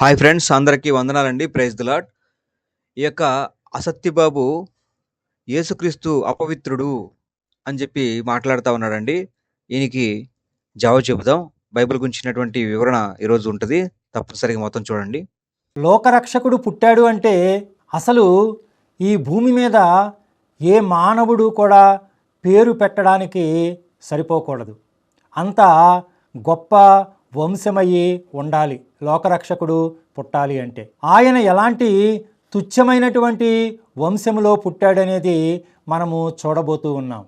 Hi friends అందరికీ వందనాలండి. Praise దులాట్ ఈ యొక్క అసత్యబాబు యేసుక్రీస్తు అపవిత్రుడు అని చెప్పి మాట్లాడుతూ ఉన్నాడండి. ఈయనకి జవాబు చెబుదాం. బైబిల్ గురించినటువంటి వివరణ ఈరోజు ఉంటుంది. తప్పనిసరిగా మొత్తం చూడండి. లోకరక్షకుడు పుట్టాడు అంటే అసలు ఈ భూమి మీద ఏ మానవుడు కూడా పేరు పెట్టడానికి సరిపోకూడదు. అంత గొప్ప వంశమయ్యి ఉండాలి. లోకరక్షకుడు పుట్టాలి అంటే. ఆయన ఎలాంటి తుచ్చమైనటువంటి వంశములో పుట్టాడనేది మనము చూడబోతూ ఉన్నాం.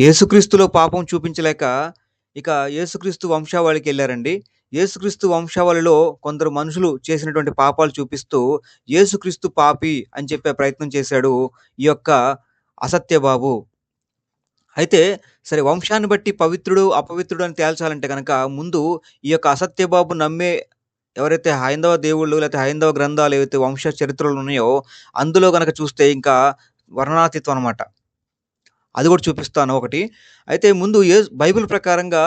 యేసుక్రీస్తులో పాపం చూపించలేక ఇక యేసుక్రీస్తు వంశావళికి వెళ్ళారండి. యేసుక్రీస్తు వంశావళిలో కొందరు మనుషులు చేసినటువంటి పాపాలు చూపిస్తూ యేసుక్రీస్తు పాపి అని చెప్పే ప్రయత్నం చేశాడు ఈ యొక్క అసత్యబాబు. అయితే సరే వంశాన్ని బట్టి పవిత్రుడు అపవిత్రుడు అని తేల్చాలంటే కనుక ముందు ఈ యొక్క అసత్యబాబు నమ్మే ఎవరైతే హైందవ దేవుళ్ళు లేకపోతే హైందవ గ్రంథాలు ఏవైతే వంశ చరిత్రలు ఉన్నాయో అందులో కనుక చూస్తే ఇంకా వర్ణనాతీత్వం అనమాట అది కూడా చూపిస్తాను ఒకటి. అయితే ముందు ఏ బైబిల్ ప్రకారంగా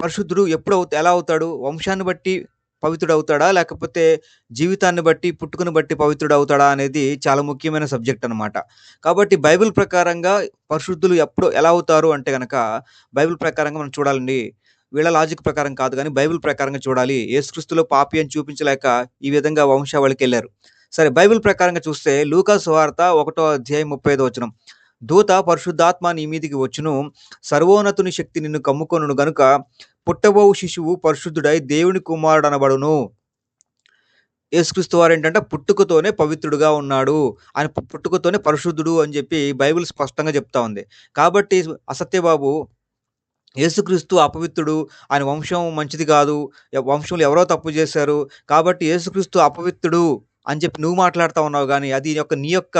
పరిశుద్ధుడు ఎప్పుడు ఎలా అవుతాడు? వంశాన్ని బట్టి పవిత్రుడు అవుతాడా లేకపోతే జీవితాన్ని బట్టి పుట్టుకుని బట్టి పవిత్రుడు అవుతాడా అనేది చాలా ముఖ్యమైన సబ్జెక్ట్ అనమాట కాబట్టి బైబిల్ ప్రకారంగా పరిశుద్ధులు ఎప్పుడు ఎలా అవుతారు అంటే కనుక బైబిల్ ప్రకారంగా మనం చూడాలండి. వీళ్ళ లాజిక్ ప్రకారం కాదు కానీ బైబిల్ ప్రకారంగా చూడాలి. ఏసుక్రీస్తులో పాపి అని చూపించలేక ఈ విధంగా వంశావళికి వెళ్ళారు. సరే బైబిల్ ప్రకారంగా చూస్తే లూకా సువార్త ఒకటో అధ్యాయం ముప్పై ఐదో వచనం. దూత పరిశుద్ధాత్మ నీ మీదికి వచ్చును. సర్వోన్నతుని శక్తి నిన్ను కమ్ముకొనును గనుక పుట్టబోవు శిశువు పరిశుద్ధుడై దేవుని కుమారుడు అనబడును యేసుక్రీస్తు వారు ఏంటంటే పుట్టుకతోనే పవిత్రుడుగా ఉన్నాడు. ఆయన పుట్టుకతోనే పరిశుద్ధుడు అని చెప్పి బైబిల్ స్పష్టంగా చెప్తా ఉంది. కాబట్టి అసత్యబాబు యేసుక్రీస్తు అపవిత్రుడు. ఆయన వంశం మంచిది కాదు. వంశంలో ఎవరో తప్పు చేశారు. కాబట్టి యేసుక్రీస్తు అపవిత్రుడు. అని చెప్పి నువ్వు మాట్లాడుతూ ఉన్నావు కానీ అది యొక్క నీ యొక్క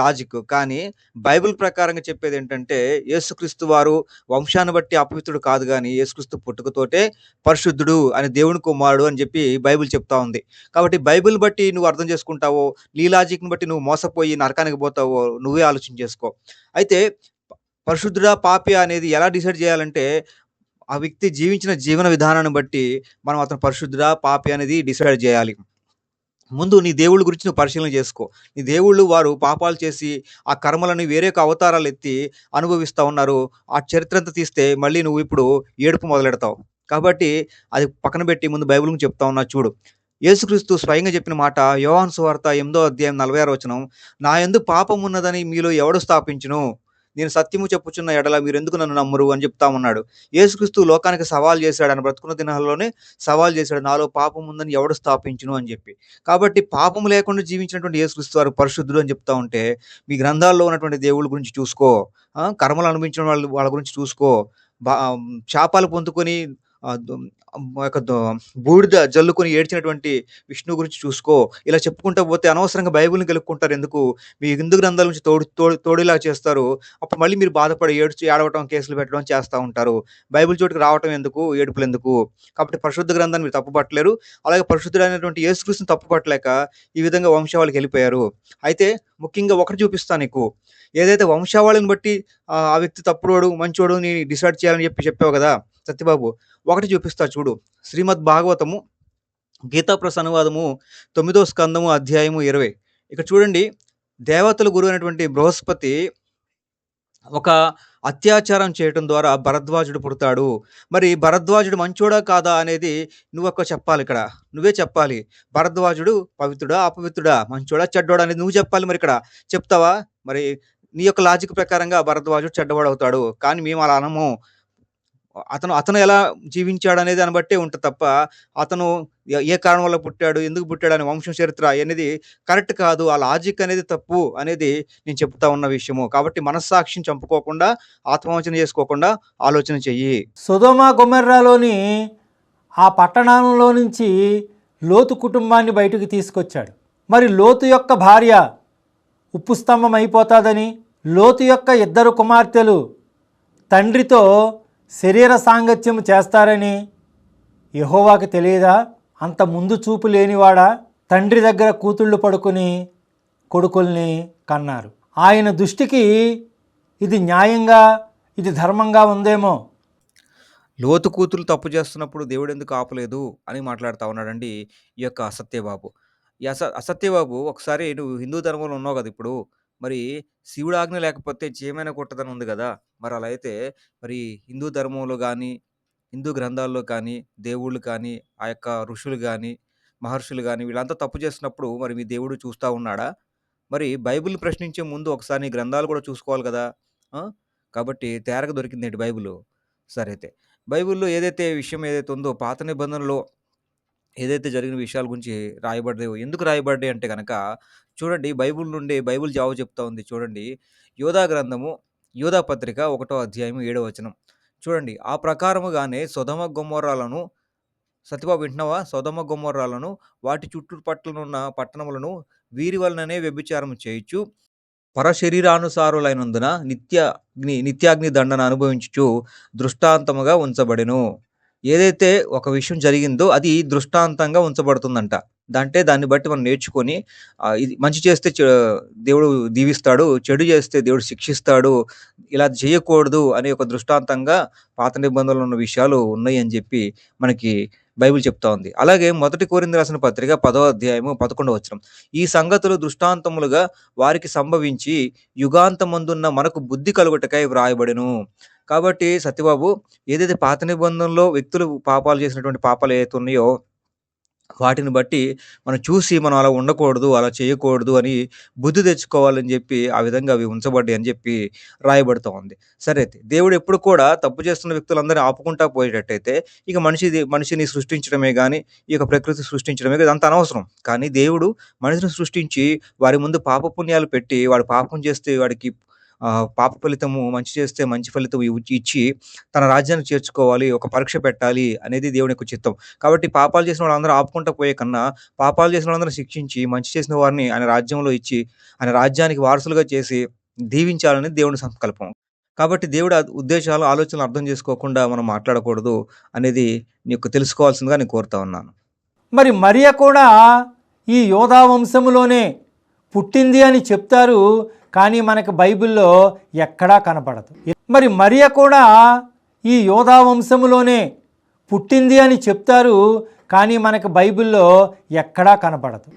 లాజిక్ కానీ బైబిల్ ప్రకారంగా చెప్పేది ఏంటంటే యేసుక్రీస్తు వారు వంశాన్ని బట్టి అపవిత్రుడు కాదు కానీ యేసుక్రీస్తు పుట్టుకతోటే పరిశుద్ధుడు అని దేవుని కుమారుడు అని చెప్పి బైబిల్ చెప్తా ఉంది. కాబట్టి బైబిల్ బట్టి నువ్వు అర్థం చేసుకుంటావో నీ లాజిక్ని బట్టి నువ్వు మోసపోయి నరకానికి పోతావో నువ్వే ఆలోచన చేసుకో. అయితే పరిశుద్ధుడా పాపి అనేది ఎలా డిసైడ్ చేయాలంటే ఆ వ్యక్తి జీవించిన జీవన విధానాన్ని బట్టి మనం అతను పరిశుద్ధుడా పాపి అనేది డిసైడ్ చేయాలి. ముందు నీ దేవుళ్ళ గురించి నువ్వు పరిశీలన చేసుకో. నీ దేవుళ్ళు వారు పాపాలు చేసి ఆ కర్మలను వేరే ఒక అవతారాలు ఎత్తి అనుభవిస్తూ ఉన్నారు. ఆ చరిత్ర అంతా తీస్తే మళ్ళీ నువ్వు ఇప్పుడు ఏడుపు మొదలెడతావు. కాబట్టి అది పక్కన పెట్టి ముందు బైబిల్ గురించి చెప్తా ఉన్నా చూడు. యేసుక్రీస్తు స్వయంగా చెప్పిన మాట యోహాన్ సువార్త ఎనిమిదో అధ్యాయం నలభై ఆరు వచనం నా ఎందు పాపం ఉన్నదని మీలో ఎవడు స్థాపించును? నేను సత్యము చెప్పుచున్న ఎడల మీరు ఎందుకు నన్ను నమ్మరు అని చెప్తా ఉన్నాడు. యేసుక్రీస్తు లోకానికి సవాల్ చేశాడు. ఆయన బ్రతుకున్న దినాల్లోనే సవాల్ చేశాడు. నాలో పాపం ఉందని ఎవడు స్థాపించును అని చెప్పి. కాబట్టి పాపం లేకుండా జీవించినటువంటి యేసుక్రీస్తు వారు పరిశుద్ధుడు అని చెప్తా ఉంటే మీ గ్రంథాల్లో ఉన్నటువంటి దేవుళ్ళ గురించి చూసుకో. కర్మలు అనుభవించిన వాళ్ళ వాళ్ళ గురించి చూసుకో. బా శాపాలు పొందుకొని యొక్క బూడిద జల్లుకొని ఏడ్చినటువంటి విష్ణు గురించి చూసుకో. ఇలా చెప్పుకుంటా పోతే అనవసరంగా బైబిల్ని గెలుపుకుంటారు. ఎందుకు? మీ హిందూ గ్రంథాల నుంచి తోడు తోడు తోడిలా చేస్తారు. అప్పుడు మళ్ళీ మీరు బాధపడి ఏడ్చి ఏడవటం కేసులు పెట్టడం చేస్తూ ఉంటారు. బైబిల్ చోటుకు రావటం ఎందుకు? ఏడుపులు ఎందుకు? కాబట్టి పరిశుద్ధ గ్రంథాన్ని మీరు తప్పుపట్టలేరు. అలాగే పరిశుద్ధుడైనటువంటి యేసుకృష్ణ తప్పుపట్టలేక ఈ విధంగా వంశావళికి వెళ్ళిపోయారు. అయితే ముఖ్యంగా ఒకటి చూపిస్తాను నీకు. ఏదైతే వంశావళిని బట్టి ఆ ఆ వ్యక్తి తప్పుడోడు మంచోడు నీ డిసైడ్ చేయాలని చెప్పి చెప్పావు కదా సత్యబాబు. ఒకటి చూపిస్తా చూడు. శ్రీమద్ భాగవతము గీతాప్రస అనువాదము తొమ్మిదో స్కందము అధ్యాయము ఇరవై. ఇక్కడ చూడండి. దేవతల గురువు అయినటువంటి బృహస్పతి ఒక అత్యాచారం చేయటం ద్వారా భరద్వాజుడు పుడతాడు. మరి భరద్వాజుడు మంచోడా కాదా అనేది నువ్వు ఒక్క చెప్పాలి ఇక్కడ. నువ్వే చెప్పాలి. భరద్వాజుడు పవిత్రుడా అపవిత్రుడా? మంచోడా చెడ్డోడా అనేది నువ్వు చెప్పాలి మరి ఇక్కడ. చెప్తావా? మరి నీ యొక్క లాజిక్ ప్రకారంగా భరద్వాజుడు చెడ్డవాడు అవుతాడు కానీ మేము అలా అనము. అతను అతను ఎలా జీవించాడు అనేది దాన్ని బట్టే ఉంటుంది తప్ప అతను ఏ- కారణం వల్ల పుట్టాడు ఎందుకు పుట్టాడు అనే వంశం చరిత్ర అనేది కరెక్ట్ కాదు. ఆ లాజిక్ అనేది తప్పు అనేది నేను చెప్తా ఉన్న విషయము. కాబట్టి మనస్సాక్షిని చంపుకోకుండా ఆత్మవంచన చేసుకోకుండా ఆలోచన చెయ్యి. సుధోమా గుమెర్రాలోని ఆ పట్టణంలో నుంచి లోతు కుటుంబాన్ని బయటకు తీసుకొచ్చాడు. మరి లోతు యొక్క భార్య ఉప్పు స్తంభం అయిపోతాదని లోతు యొక్క ఇద్దరు కుమార్తెలు తండ్రితో శరీర సాంగత్యం చేస్తారని యహోవాకి తెలియదా అంత ముందు చూపు లేనివాడా తండ్రి దగ్గర కూతుళ్ళు పడుకుని కొడుకుల్ని కన్నారు ఆయన దృష్టికి ఇది న్యాయంగా ఇది ధర్మంగా ఉందేమో లోతు కూతురు తప్పు చేస్తున్నప్పుడు దేవుడు ఎందుకు ఆపలేదు అని మాట్లాడుతూ ఉన్నాడండి ఈ యొక్క అసత్యబాబు. ఈ అస అసత్యబాబు ఒకసారి నువ్వు హిందూ ధర్మంలో ఉన్నావు కదా ఇప్పుడు. మరి శివుడు ఆజ్ఞ లేకపోతే చీమైనా కుట్టదని ఉంది గదా! మరి అలా అయితే మరి హిందూ ధర్మంలో గాని, హిందూ గ్రంథాల్లో కానీ, దేవుళ్ళు కానీ, ఆ యొక్క ఋషులు గాని, మహర్షులు గాని వీళ్ళంతా తప్పు చేస్తున్నప్పుడు మరి మీ దేవుడు చూస్తా ఉన్నాడా? మరి బైబిల్‌ని ప్రశ్నించే ముందు ఒకసారి నీ గ్రంథాలు కూడా చూసుకోవాలి గదా! ఆ! కాబట్టి తేరగా దొరికిందేంటి బైబిలు? సరే అయితే. బైబిల్‌లో ఏదైతే విషయం ఏదైతే ఉందో పాత నిబంధనలో ఏదైతే జరిగిన విషయాల గురించి రాయబడ్డాయో ఎందుకు రాయబడ్డాయి అంటే గనక చూడండి బైబిల్ నుండి బైబిల్ జవాబు చెప్తా ఉంది చూడండి. యోధా గ్రంథము, యోధా పత్రిక ఒకటో అధ్యాయం ఏడో వచనం. చూడండి ఆ ప్రకారముగానే సుధమ గుమ్మరాలను సత్యబాబు వింటున్నావా? సొదొమ గుమ్మరాలను వాటి చుట్టుపట్లనున్న పట్టణములను వీరి వలననే వ్యభిచారం చేయొచ్చు పరశరీరానుసారులైనందున నిత్యాగ్ని నిత్యాగ్ని దండన అనుభవించుచు దృష్టాంతముగా ఉంచబడెను. ఏదైతే ఒక విషయం జరిగిందో అది దృష్టాంతంగా ఉంచబడుతుందంట. అంటే దాన్ని బట్టి మనం నేర్చుకొని ఇది మంచి చేస్తే దేవుడు దీవిస్తాడు. చెడు చేస్తే దేవుడు శిక్షిస్తాడు. ఇలా చేయకూడదు అనే ఒక దృష్టాంతంగా పాత నిబంధనలు ఉన్న విషయాలు ఉన్నాయని చెప్పి మనకి బైబిల్ చెప్తా ఉంది. అలాగే మొదటి కోరింది రాసిన పత్రిక పదో అధ్యాయము 11వ వచనం. ఈ సంగతులు దృష్టాంతములుగా వారికి సంభవించి యుగాంతమందున్న మనకు బుద్ధి కలుగుటకై వ్రాయబడెను. కాబట్టి సత్యబాబు ఏదైతే పాత నిబంధనలో వ్యక్తులు పాపాలు చేసినటువంటి పాపాలు ఏవైతే ఉన్నాయో వాటిని బట్టి మనం చూసి మనం అలా ఉండకూడదు, అలా చేయకూడదు అని బుద్ధి తెచ్చుకోవాలని చెప్పి ఆ విధంగా అవి ఉంచబడ్డాయి అని చెప్పి రాయబడుతూ ఉంది. సరే అయితే దేవుడు ఎప్పుడు కూడా తప్పు చేస్తున్న వ్యక్తులందరిని ఆపుకుంటా పోయేటట్టయితే ఇక మనిషి మనిషిని సృష్టించడమే కానీ ఈ యొక్క ప్రకృతి సృష్టించడమే ఇదంతా అనవసరం. కానీ దేవుడు మనిషిని సృష్టించి వారి ముందు పాప పుణ్యాలు పెట్టి వాడు పాపం చేస్తే వాడికి పాప ఫలితము మంచి చేస్తే మంచి ఫలితం ఇచ్చి తన రాజ్యాన్ని చేర్చుకోవాలి. ఒక పరీక్ష పెట్టాలి అనేది దేవుని యొక్క చిత్తం. కాబట్టి పాపాలు చేసిన వాళ్ళందరూ ఆపుకుంటూ పోయే కన్నా పాపాలు చేసిన వాళ్ళందరూ శిక్షించి మంచి చేసిన వారిని ఆయన రాజ్యంలో ఇచ్చి ఆయన రాజ్యానికి వారసులుగా చేసి దీవించాలని దేవుని సంకల్పం. కాబట్టి దేవుడు ఉద్దేశాలు, ఆలోచనలు అర్థం చేసుకోకుండా మనం మాట్లాడకూడదు అనేది నీకు తెలుసుకోవాల్సిందిగా నేను కోరుతా ఉన్నాను. మరి మరియ కూడా ఈ యోధా వంశములోనే పుట్టింది అని చెప్తారు కానీ మనకు బైబిల్లో ఎక్కడా కనపడదు మరి మరియ కూడా ఈ యోధా వంశములోనే పుట్టింది అని చెప్తారు కానీ మనకు బైబిల్లో ఎక్కడా కనపడదు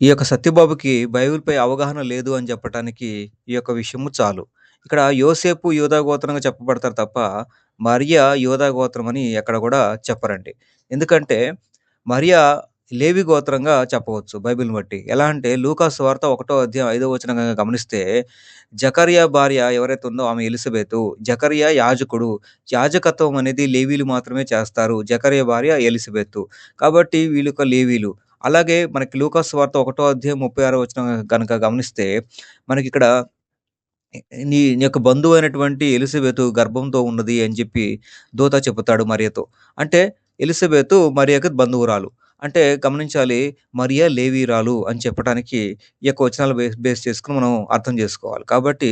ఈ యొక్క సత్యబాబుకి బైబిల్‌పై అవగాహన లేదు అని చెప్పటానికి ఈ యొక్క విషయము చాలు. ఇక్కడ యోసేపు యోధా గోత్రంగా చెప్పబడతారు తప్ప, మరియా యోధా గోత్రం అని ఎక్కడ కూడా చెప్పరండి. ఎందుకంటే మరియా లేవి గోత్రంగా చెప్పవచ్చు బైబిల్‌ని బట్టి. ఎలా అంటే లూకాస్ వార్త ఒకటో అధ్యాయం ఐదో వచనం గమనిస్తే జకరియా భార్య ఎవరైతే ఉందో ఆమె ఎలిసబెతు. జకరియా యాజకుడు. యాజకత్వం అనేది లేవీలు మాత్రమే చేస్తారు. జకరియా భార్య ఎలిసబెతు. కాబట్టి వీళ్ళు లేవీలు. అలాగే మనకి లూకాస్ వార్త ఒకటో అధ్యాయం 36 వచనం గనక గమనిస్తే మనకి ఇక్కడ నీ యొక్క బంధువు అయినటువంటి ఎలిసబెతు గర్భంతో ఉన్నది అని చెప్పి దూత చెబుతాడు మరియతో. అంటే ఎలిసబెతు మరియకు బంధువురాలు. అంటే గమనించాలి మరియ లేవీయురాలు అని చెప్పటానికి ఈ యొక్క వచనాలు బేస్ బేస్ చేసుకొని మనం అర్థం చేసుకోవాలి. కాబట్టి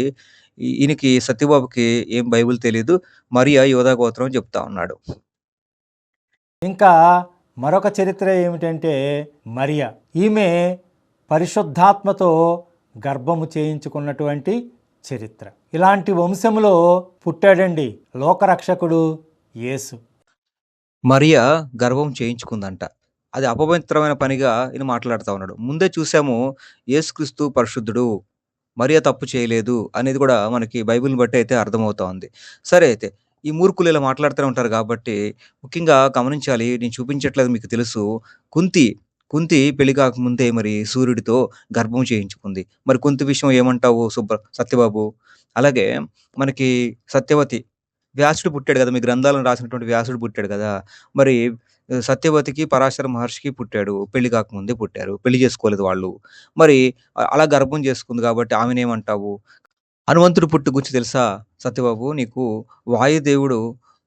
ఈయనకి సత్యబాబుకి ఏం బైబిల్ తెలీదు. మరియ యోధా గోత్రం అని చెప్తా ఉన్నాడు. ఇంకా మరొక చరిత్ర ఏమిటంటే మరియ ఈమె పరిశుద్ధాత్మతో గర్భము చేయించుకున్నటువంటి చరిత్ర ఇలాంటి వంశములో పుట్టాడండి లోకరక్షకుడు యేసు మరియ గర్భం చేయించుకుందంట. అది అపవిత్రమైన పనిగా ఈయన మాట్లాడుతూ ఉన్నాడు. ముందే చూసాము యేసుక్రీస్తు పరిశుద్ధుడు. మరియా తప్పు చేయలేదు అనేది కూడా మనకి బైబిల్‌ని బట్టి అయితే అర్థమవుతా ఉంది. సరే అయితే ఈ మూర్ఖులు ఇలా మాట్లాడుతూనే ఉంటారు కాబట్టి ముఖ్యంగా గమనించాలి. నేను చూపించట్లేదు మీకు తెలుసు. కుంతి, కుంతి పెళ్ళి కాకముందే మరి సూర్యుడితో గర్భం చేయించుకుంది. మరి కుంతి విషయం ఏమంటావు సుబ్బ సత్యబాబు? అలాగే మనకి సత్యవతి వ్యాసుడు పుట్టాడు కదా! మీ గ్రంథాలను రాసినటువంటి వ్యాసుడు పుట్టాడు కదా! మరి సత్యవతికి, పరాశర మహర్షికి పుట్టాడు. పెళ్ళి కాకముందే పుట్టారు. పెళ్ళి చేసుకోలేదు వాళ్ళు. మరి అలా గర్భం చేసుకుంది కాబట్టి ఆమెనేమంటావు? హనుమంతుడు పుట్టు గురించి తెలుసా సత్యబాబు నీకు? వాయుదేవుడు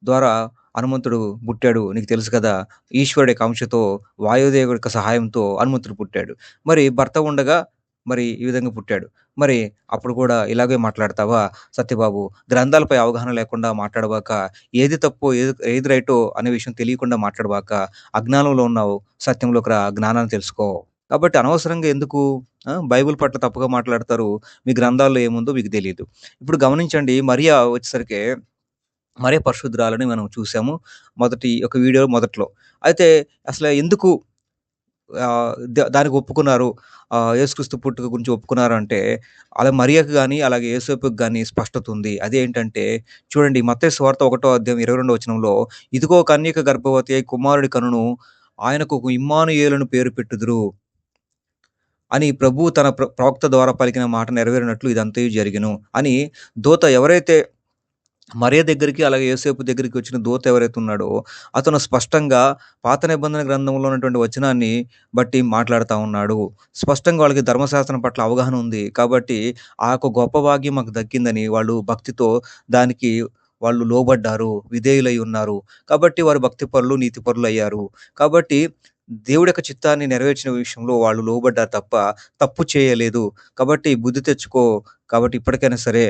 ద్వారా హనుమంతుడు పుట్టాడు. నీకు తెలుసు కదా! ఈశ్వరుడి యొక్క అంశతో వాయుదేవుడి యొక్క సహాయంతో హనుమంతుడు పుట్టాడు. మరి భర్త ఉండగా మరి ఈ విధంగా పుట్టాడు. మరి అప్పుడు కూడా ఇలాగే మాట్లాడతావా సత్యబాబు? గ్రంథాలపై అవగాహన లేకుండా మాట్లాడబాక. ఏది తప్పో ఏది ఏది రైటో అనే విషయం తెలియకుండా మాట్లాడబాక. అజ్ఞానంలో ఉన్నావు. సత్యంలోకి రా. జ్ఞానాన్ని తెలుసుకో. కాబట్టి అనవసరంగా ఎందుకు బైబిల్ పట్ల తప్పుగా మాట్లాడతారు. మీ గ్రంథాల్లో ఏముందో మీకు తెలియదు ఇప్పుడు గమనించండి మరియా వచ్చేసరికి మరే పరిశుద్ధురాలని మనం చూసాము. మొదటి ఒక వీడియో మొదట్లో. అయితే అసలు ఎందుకు దానికి ఒప్పుకున్నారు? యేసుక్రీస్తు పుట్టుక గురించి ఒప్పుకున్నారు అంటే, అలా మరియకు కానీ అలాగే యేసేపుకి కానీ స్పష్టత ఉంది. అదేంటంటే చూడండి మత్తే సువార్త ఒకటో అధ్యాయం 22 వచనంలో, "ఇదిగో కన్యక గర్భవతి అయి కుమారుడి కనును, ఆయనకు ఇమ్మానుయేలని పేరు పెట్టుదురు" అని ప్రభు తన ప్ర ప్రవక్త ద్వారా పలికిన మాట నెరవేరినట్లు ఇదంతయు జరిగిను అని దూత ఎవరైతే మరియ దగ్గరికి అలాగే యోసేపు దగ్గరికి వచ్చిన దూత ఎవరైతే ఉన్నాడో అతను స్పష్టంగా పాత నిబంధన గ్రంథంలో ఉన్నటువంటి వచనాన్ని బట్టి మాట్లాడుతూ ఉన్నాడు. స్పష్టంగా వాళ్ళకి ధర్మశాస్త్రం పట్ల అవగాహన ఉంది. కాబట్టి ఆ యొక్క గొప్ప భాగ్యం మాకు దక్కిందని వాళ్ళు భక్తితో దానికి వాళ్ళు లోబడ్డారు. విధేయులై ఉన్నారు. కాబట్టి వారు భక్తిపరులు, నీతిపరులు అయ్యారు. కాబట్టి దేవుడి యొక్క చిత్తాన్ని నెరవేర్చిన విషయంలో వాళ్ళు లోబడ్డారు తప్ప తప్పు చేయలేదు. కాబట్టి బుద్ధి తెచ్చుకో. కాబట్టి ఇప్పటికైనా సరే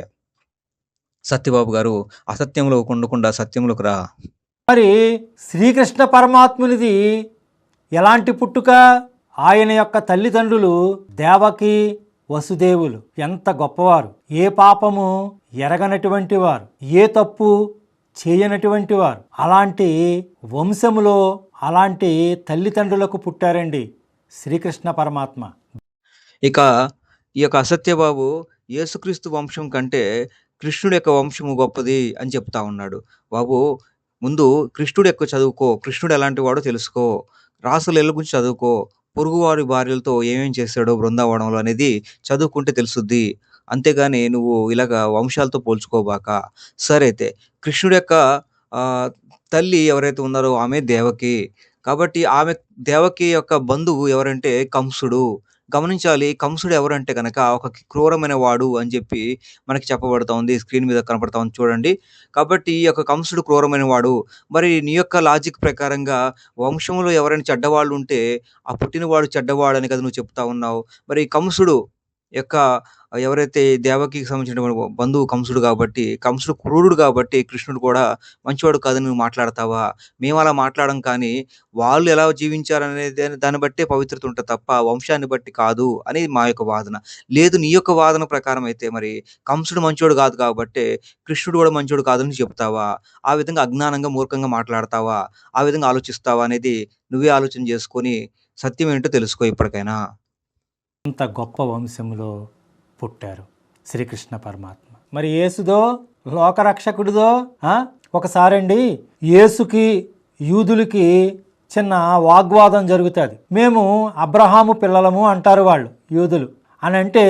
సత్యబాబు గారు అసత్యంలో ఉండకుండా సత్యంలోకి రా. మరి శ్రీకృష్ణ పరమాత్మునిది ఎలాంటి పుట్టుక? ఆయన యొక్క తల్లిదండ్రులు దేవకి వసుదేవులు. ఎంత గొప్పవారు. ఏ పాపము ఎరగనటువంటి వారు. ఏ తప్పు చేయనటువంటి వారు. అలాంటి వంశములో అలాంటి తల్లిదండ్రులకు పుట్టారండి శ్రీకృష్ణ పరమాత్మ. ఇక ఈ యొక్క అసత్యబాబు యేసుక్రీస్తు వంశం కంటే కృష్ణుడి యొక్క వంశము గొప్పది అని చెప్తా ఉన్నాడు. బాబు ముందు కృష్ణుడు యొక్క చదువుకో. కృష్ణుడు ఎలాంటి వాడో తెలుసుకో. రాసలీల గురించి చదువుకో. పొరుగువారి భార్యలతో ఏమేం చేశాడో బృందావనంలో అనేది చదువుకుంటే తెలుసుద్ది. అంతేగాని నువ్వు ఇలాగ వంశాలతో పోల్చుకోబాక. సరే అయితే కృష్ణుడు యొక్క తల్లి ఎవరైతే ఉన్నారో ఆమె దేవకి. కాబట్టి ఆమె దేవకి యొక్క బంధువు ఎవరంటే కంసుడు. గమనించాలి కంసుడు ఎవరంటే కనుక ఒక క్రూరమైన వాడు అని చెప్పి మనకి చెప్పబడతా ఉంది. స్క్రీన్ మీద కనపడతా ఉంది చూడండి. కాబట్టి ఈ యొక్క కంసుడు క్రూరమైన వాడు. మరి నీ యొక్క లాజిక్ ప్రకారంగా వంశంలో ఎవరైనా చెడ్డవాళ్ళుంటే ఆ పుట్టినవాడు చెడ్డవాడు అని కదా నువ్వు చెప్తా ఉన్నావు. మరి కంసుడు యొక్క ఎవరైతే దేవకికి సంబంధించిన బంధువు కంసుడు కాబట్టి, కంసుడు క్రూరుడు కాబట్టి కృష్ణుడు కూడా మంచివాడు కాదని నువ్వు మాట్లాడతావా? మేము అలా మాట్లాడడం కానీ వాళ్ళు ఎలా జీవించారనేది దాన్ని దాన్ని బట్టే పవిత్రత ఉంటుంది తప్ప వంశాన్ని బట్టి కాదు అనేది మా యొక్క వాదన. లేదు నీ యొక్క వాదన ప్రకారం అయితే మరి కంసుడు మంచోడు కాదు కాబట్టి కృష్ణుడు కూడా మంచోడు కాదని చెప్తావా? ఆ విధంగా అజ్ఞానంగా, మూర్ఖంగా మాట్లాడతావా? ఆ విధంగా ఆలోచిస్తావా అనేది నువ్వే ఆలోచన చేసుకొని సత్యం ఏంటో తెలుసుకో ఇప్పటికైనా. అంత గొప్ప వంశములో పుట్టారు శ్రీకృష్ణ పరమాత్మ. మరి యేసుదో లోకరక్షకుడిదో ఒకసారండి యేసుకి యూదులకి చిన్న వాగ్వాదం జరుగుతుంది. మేము అబ్రహాము పిల్లలము అంటారు వాళ్ళు యూదులు. అని అంటే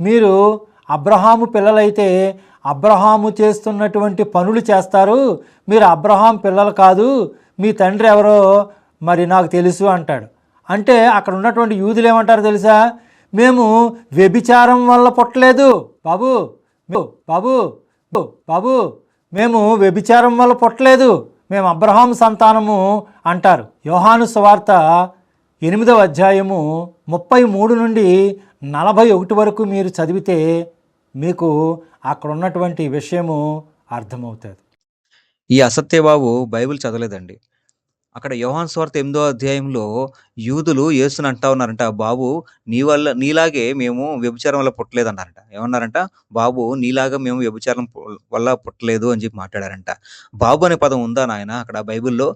మీరు అబ్రహాము పిల్లలైతే అబ్రహాము చేస్తున్నటువంటి పనులు చేస్తారు మీరు అబ్రహాం పిల్లలు కాదు మీ తండ్రి ఎవరో మరి నాకు తెలుసు అంటాడు. అంటే అక్కడ ఉన్నటువంటి యూదులు ఏమంటారు తెలుసా? మేము వ్యభిచారం వల్ల పుట్టలేదు. బాబు బాబు బాబు మేము వ్యభిచారం వల్ల పుట్టలేదు. మేము అబ్రహాం సంతానము అంటారు. యోహాను సువార్త ఎనిమిదవ అధ్యాయము ముప్పై మూడు నుండి నలభై ఒకటి వరకు మీరు చదివితే మీకు అక్కడ ఉన్నటువంటి విషయము అర్థమవుతుంది. ఈ అసత్యబాబు బైబిల్ చదవలేదండి. అక్కడ యోహాన్ స్వార్థ ఎనిమిదో అధ్యాయంలో యూదులు యేసుని అంటా ఉన్నారంట. బాబు నీ వల్ల నీలాగే మేము వ్యభిచారం వల్ల పుట్టలేదన్నారంట. ఏమన్నారంట? బాబు నీలాగా మేము వ్యభిచారం వల్ల పుట్టలేదు అని చెప్పి మాట్లాడారంట. బాబు అనే పదం ఉందా నాయన అక్కడ బైబిల్‌లో?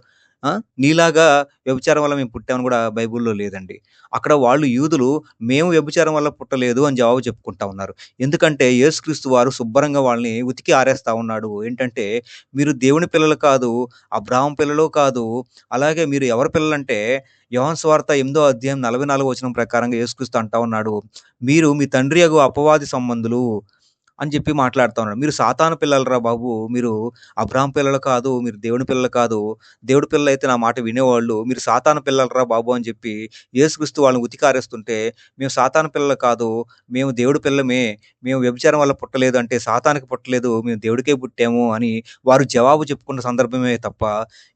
నీలాగా వ్యభిచారం వల్ల మేము పుట్టామని కూడా బైబిల్‌లో లేదండి. అక్కడ వాళ్ళు యూదులు మేము వ్యభిచారం వల్ల పుట్టలేదు అని జవాబు చెప్పుకుంటా ఉన్నారు. ఎందుకంటే యేసుక్రీస్తు వారు శుభ్రంగా వాళ్ళని ఉతికి ఆరేస్తా ఉన్నాడు. ఏంటంటే మీరు దేవుని పిల్లలు కాదు, అబ్రాహం పిల్లలు కాదు. అలాగే మీరు ఎవరి పిల్లలంటే యోహాను సువార్త 8దో అధ్యాయం 44 వచనం ప్రకారంగా యేసుక్రీస్తు అంటా ఉన్నాడు. మీరు మీ తండ్రి అగు అపవాది సంబంధులు అని చెప్పి మాట్లాడుతా ఉన్నాడు. మీరు సాతాను పిల్లలురా బాబు. మీరు అబ్రాహం పిల్లలు కాదు. మీరు దేవుని పిల్లలు కాదు. దేవుడి అయితే నా మాట వినేవాళ్ళు. మీరు సాతాను పిల్లలురా బాబు అని చెప్పి యేసుక్రీస్తు వాళ్ళని ఉతికారేస్తుంటే, మేము సాతాను పిల్లలు కాదు. మేము దేవుడి పిల్లమే. మేము వ్యభిచారం వల్ల పుట్టలేదు అంటే సాతానికి పుట్టలేదు. మేము దేవుడికే పుట్టాము అని వారు జవాబు చెప్పుకున్న సందర్భమే తప్ప,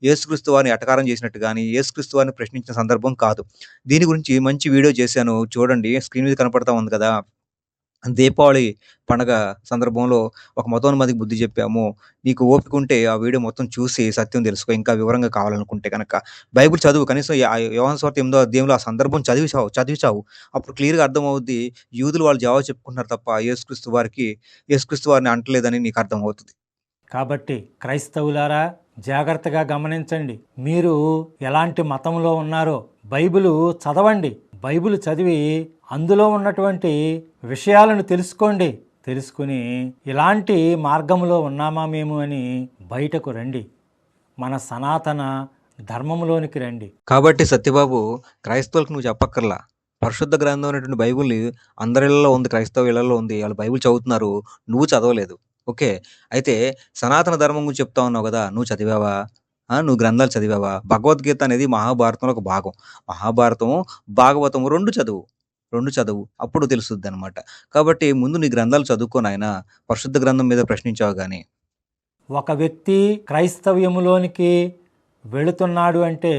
యేసుక్రీస్తు వారిని అటకారం చేసినట్టు కానీ యేసుక్రీస్తు వారిని ప్రశ్నించిన సందర్భం కాదు. దీని గురించి మంచి వీడియో చేశాను. చూడండి స్క్రీన్ మీద కనపడతా ఉంది కదా! దీపావళి పండగ సందర్భంలో ఒక మతోన్మతికి బుద్ధి చెప్పాము. నీకు ఓపిక ఉంటే ఆ వీడియో మొత్తం చూసి సత్యం తెలుసుకో. ఇంకా వివరంగా కావాలనుకుంటే కనుక బైబిల్ చదువు కనీసం యోహన్ స్వార్థ ఎనిమిదో 8దో అధ్యాయంలో ఆ సందర్భం చదివి చావు అప్పుడు క్లియర్‌గా అర్థమవుద్ది. యూదులు వాళ్ళు జవాబు చెప్పుకుంటున్నారు తప్ప యేసుక్రీస్తు వారికి యేసుక్రీస్తు వారిని అంటలేదని నీకు అర్థమవుతుంది కాబట్టి క్రైస్తవులారా జాగ్రత్తగా గమనించండి మీరు ఎలాంటి మతంలో ఉన్నారో బైబిలు చదవండి బైబిల్ చదివి అందులో ఉన్నటువంటి విషయాలను తెలుసుకోండి. తెలుసుకుని ఇలాంటి మార్గంలో ఉన్నామా మేము అని బయటకు రండి. మన సనాతన ధర్మంలోనికి రండి. కాబట్టి సత్యబాబు క్రైస్తవులకు నువ్వు చెప్పక్కర్లా. పరిశుద్ధ గ్రంథం అనేటువంటి బైబిల్ అందరిలో ఉంది క్రైస్తవ ఇళ్ళలో ఉంది. వాళ్ళు బైబిల్ చదువుతున్నారు. నువ్వు చదవలేదు. ఓకే? అయితే సనాతన ధర్మం గురించి చెప్తా ఉన్నావు కదా. నువ్వు చదివావా? నువ్వు గ్రంథాలు చదివావా? భగవద్గీత అనేది మహాభారతంలో ఒక భాగం. మహాభారతము భాగవతము రెండు చదువు. రెండు చదువు అప్పుడు తెలుస్తుంది అనమాట కాబట్టి ముందు నీ గ్రంథాలు చదువుకో నాయన పరిశుద్ధ గ్రంథం మీద ప్రశ్నించావు కానీ ఒక వ్యక్తి క్రైస్తవ్యములోనికి వెళుతున్నాడు అంటే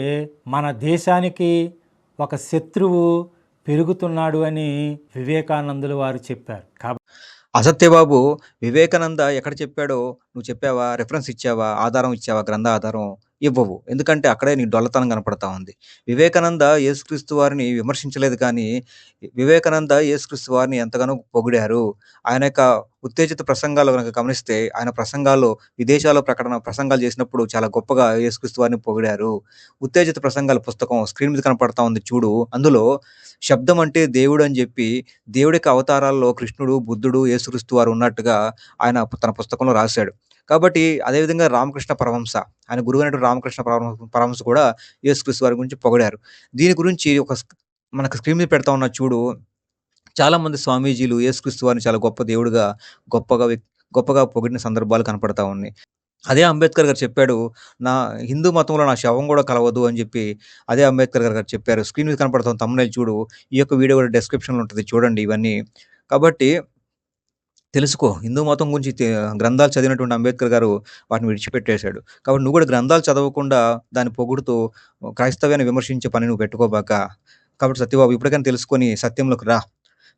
మన దేశానికి ఒక శత్రువు పెరుగుతున్నాడు అని వివేకానందులు వారు చెప్పారు. కాబట్టి అసత్యబాబు వివేకానంద ఎక్కడ చెప్పాడో నువ్వు చెప్పావా? రెఫరెన్స్ ఇచ్చావా? ఆధారం ఇచ్చావా? గ్రంథ ఆధారం ఇవ్వవు. ఎందుకంటే అక్కడే నీ డొల్లతనం కనపడతా ఉంది. వివేకానంద యేసుక్రీస్తు వారిని విమర్శించలేదు కానీ వివేకానంద యేసుక్రీస్తు వారిని ఎంతగానో పొగిడారు. ఆయన యొక్క ఉత్తేజిత ప్రసంగాలు కనుక గమనిస్తే ఆయన ప్రసంగాల్లో విదేశాల్లో ప్రకటన ప్రసంగాలు చేసినప్పుడు చాలా గొప్పగా యేసుక్రీస్తు వారిని పొగిడారు. ఉత్తేజిత ప్రసంగాల పుస్తకం స్క్రీన్ మీద కనపడతా ఉంది చూడు. అందులో శబ్దం అంటే దేవుడు అని చెప్పి దేవుడి యొక్క అవతారాల్లో కృష్ణుడు బుద్ధుడు యేసుక్రీస్తు వారు ఉన్నట్టుగా ఆయన తన పుస్తకంలో రాశాడు. కాబట్టి అదేవిధంగా రామకృష్ణ పరమహంస ఆయన గురువు అయినటువంటి రామకృష్ణ పరమ- పరమహంస కూడా యేసుక్రీస్తు వారి గురించి పొగిడారు. దీని గురించి ఒక మనకు స్క్రీన్ మీద పెడతా ఉన్న చూడు చాలామంది స్వామీజీలు యేసుక్రీస్తు వారిని చాలా గొప్ప దేవుడుగా గొప్పగా గొప్పగా పొగిడిన సందర్భాలు కనపడతా ఉన్నాయి. అదే అంబేద్కర్ గారు చెప్పాడు నా హిందూ మతంలో నా శవం కూడా కలవదు అని చెప్పి అదే అంబేద్కర్ గారు చెప్పారు. స్క్రీన్ మీద కనపడుతున్న తమ్ముళ్ళు చూడు ఈ యొక్క వీడియో కూడా డిస్క్రిప్షన్లో ఉంటుంది చూడండి ఇవన్నీ. కాబట్టి తెలుసుకో. హిందూ మతం గురించి గ్రంథాలు చదివినటువంటి అంబేద్కర్ గారు వాటిని విడిచిపెట్టేశాడు. కాబట్టి నువ్వు కూడా గ్రంథాలు చదవకుండా దాన్ని పొగుడుతూ క్రైస్తవ్యాన్ని విమర్శించే పని నువ్వు పెట్టుకోబాక. కాబట్టి సత్యబాబు ఇప్పటికైనా తెలుసుకొని సత్యంలోకి రా.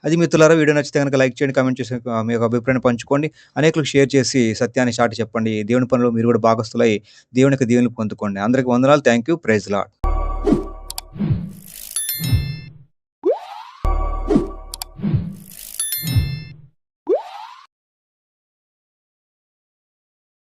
అది మిత్రులారా వీడియో నచ్చితే కనుక లైక్ చేయండి కామెంట్ చేసి మీ యొక్క అభిప్రాయాన్ని పంచుకోండి. అనేకులకు షేర్ చేసి సత్యాన్ని చాటి చెప్పండి. దేవుని పనులు మీరు కూడా భాగస్తులై దేవునికి దేవుని పొందుకోండి. అందరికీ వందనాలు. Thank you praise lord